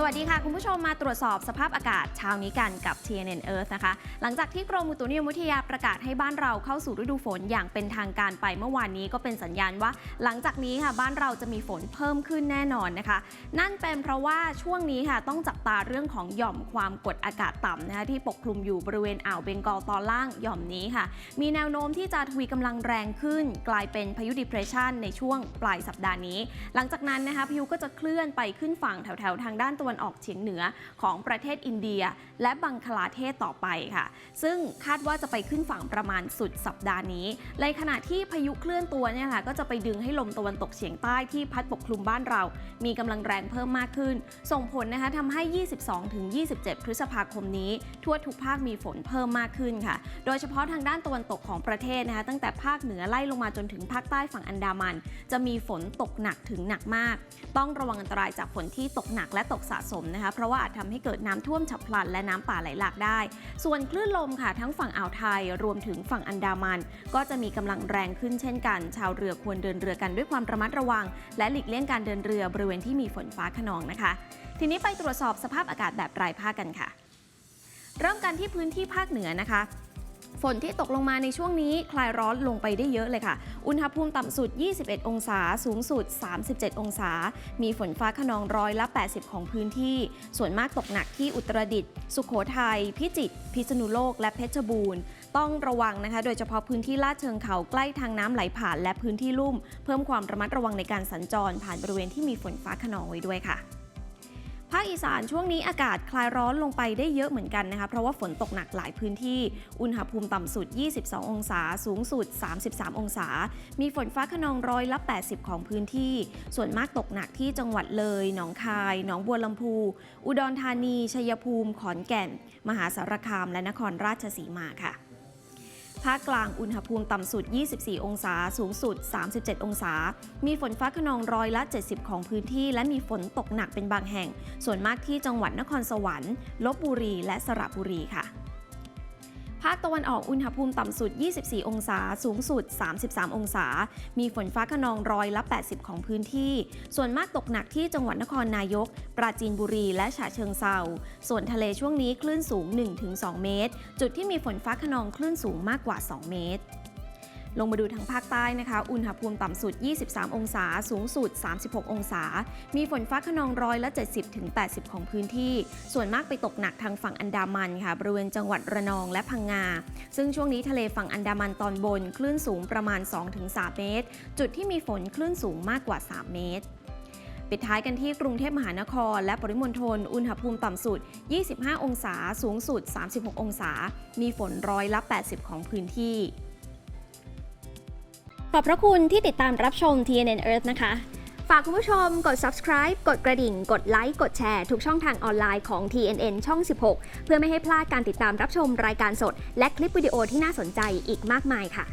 สวัสดีค่ะ คุณผู้ชมมาตรวจสอบสภาพอากาศเช้านี้กันกับ TNN Earth นะคะ หลังจากที่กรมอุตุนิยมวิทยาประกาศให้บ้านเราเข้าสู่ฤดูฝนอย่างเป็นทางการไปเมื่อวานนี้ก็เป็นสัญญาณว่า หลังจากนี้ค่ะบ้านเราจะมีฝนเพิ่มขึ้นแน่นอนนะคะ นั่นเป็นเพราะว่าช่วงนี้ค่ะต้องจับตาเรื่องของหย่อมความกดอากาศต่ำนะคะที่ปกคลุมอยู่บริเวณอ่าวเบงกอลตอนล่างหย่อมนี้ค่ะ มีแนวโน้มที่จะทวีกำลังแรงขึ้น กลายเป็นพายุ depression ในช่วงปลายสัปดาห์นี้ หลังจากนั้นนะคะพายุก็จะเคลื่อนไปขึ้นฝั่งแถวๆทางด้านตะวันออกเฉียงเหนือของประเทศอินเดีย และบังคลาเทศต่อไปค่ะ ซึ่งคาดว่าจะไปขึ้นฝั่งประมาณสุดสัปดาห์นี้ ในขณะที่พายุเคลื่อนตัวเนี่ยค่ะก็จะไปดึงให้ลมตะวันตกเฉียงใต้ที่พัดปกคลุมบ้านเรา มีกำลังแรงเพิ่มมากขึ้น ส่งผลนะคะทำให้ 22-27 พฤษภาคมนี้ ทั่วทุกภาคมีฝนเพิ่มมากขึ้นค่ะ โดยเฉพาะทางด้านตะวันตกของประเทศนะคะตั้งแต่ภาคเหนือไล่ลงมาจนถึงภาคใต้ฝั่งอันดามัน จะมีฝนตกหนักถึงหนักมาก ต้องระวังอันตรายจากฝนที่ตกหนักและตกสะสมนะคะ เพราะว่าอาจทำให้เกิดน้ำท่วมฉับพลัน และน้ำป่าไหลหลากได้ ส่วนคลื่นลมค่ะ ทั้งฝั่งอ่าวไทยรวมถึงฝั่งอันดามัน ก็จะมีกำลังแรงขึ้นเช่นกัน ชาวเรือควรเดินเรือกันด้วยความระมัดระวัง และหลีกเลี่ยงการเดินเรือบริเวณที่มีฝนฟ้าขนองนะคะ ทีนี้ไปตรวจสอบสภาพอากาศแบบรายภาคกันค่ะ เริ่มกันที่พื้นที่ภาคเหนือนะคะ ฝนที่ตกลงมาในช่วงนี้คลายร้อนลงไปได้เยอะเลยค่ะ อุณหภูมิต่ำสุด 21 องศา สูงสุด 37 องศา มีฝนฟ้าขนองร้อยละ 80 ของพื้นที่ ส่วนมากตกหนักที่อุตรดิตถ์ สุขโขทัย พิจิตร พิษณุโลก และเพชรบูรณ์ ต้องระวังนะคะ โดยเฉพาะพื้นที่ลาดเชิงเขาใกล้ทางน้ำไหลผ่านและพื้นที่ลุ่ม เพิ่มความระมัดระวังในการสัญจรผ่านบริเวณที่มีฝนฟ้าขนองไว้ด้วยค่ะาคอีสานช่วงนี้อากาศคลายร้อนลงไปได้เยอะเหมือนกันนะคะเพราะว่าฝนตกหนักหลายพื้นที่ อุณหภูมิต่ำสุด 22 องศา สูงสุด 33 องศา มีฝนฟ้าขนองร้อยละ 80 ของพื้นที่ ส่วนมากตกหนักที่จังหวัดเลย หนองคาย หนองบัวลำพู อุดรธานี ชัยภูมิ ขอนแก่น มหาสารคาม และนครราชสีมาค่ะ ภาคกลางอุณหภูมิต่ำสุด 24 องศา สูงสุด 37 องศา มีฝนฟ้าขนองร้อยละ 70 ของพื้นที่ และมีฝนตกหนักเป็นบางแห่ง ส่วนมากที่จังหวัดนครสวรรค์ ลบบุรี และสระบุรีค่ะ ภาคตะวันออกอุณหภูมิต่ำสุด 24 องศา สูงสุด 33 องศา มีฝนฟ้าขนองร้อยละ 80 ของพื้นที่ ส่วนมากตกหนักที่จังหวัดนครนายก ปราจีนบุรี และฉะเชิงเซา ส่วนทะเลช่วงนี้คลื่นสูง 1-2 เมตร จุดที่มีฝนฟ้าขนองคลื่นสูงมากกว่า 2 เมตร ลงมาดูทางภาคใต้นะคะ อุณหภูมิต่ำสุด 23 องศา สูงสุด 36 องศา มีฝนฟ้าขนองร้อยละ 70-80 ของพื้นที่ ส่วนมากไปตกหนักทางฝั่งอันดามันค่ะ บริเวณจังหวัดระนองและพังงา ซึ่งช่วงนี้ทะเลฝั่งอันดามันตอนบน คลื่นสูงประมาณ 2-3 เมตร จุดที่มีฝนคลื่นสูงมากกว่า 3 เมตรปิดท้ายกันที่กรุงเทพมหานคร และปริมณฑล อุณหภูมิต่ำสุด 25 องศา สูงสุด 36 องศา มีฝนร้อยละ 80 ของพื้นที่ ขอบพระคุณที่ติดตามรับชม TNN Earth นะคะ ฝากคุณผู้ชมกด subscribe กดกระดิ่ง กดไลค์ กดแชร์ ทุกช่องทางออนไลน์ของ TNN ช่อง 16 เพื่อไม่ให้พลาดการติดตามรับชมรายการสด และคลิปวิดีโอที่น่าสนใจอีกมากมายค่ะ